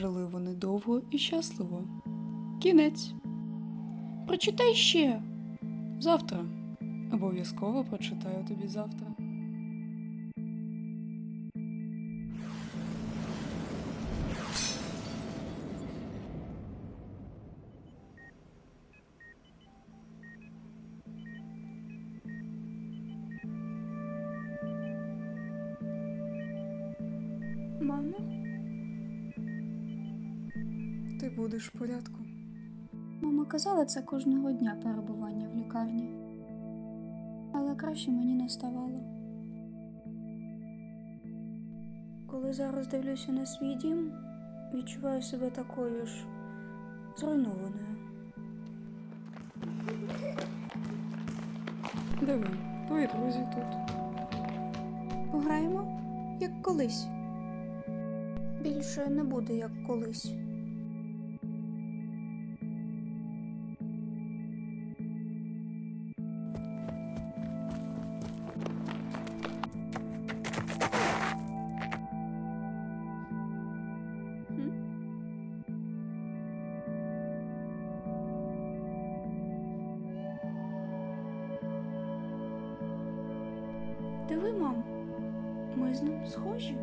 Жили вони довго і щасливо. Кінець. Прочитай ще. Завтра. Обов'язково прочитаю тобі завтра. Мамо, Ти будеш в порядку. мама казала це кожного дня перебування в лікарні. Але краще мені не ставало. Коли зараз дивлюся на свій дім, відчуваю себе такою ж зруйнованою. Диви, твої друзі тут. Пограємо, як колись. Більше не буде як колись. Диви, мам, ми з ним схожі.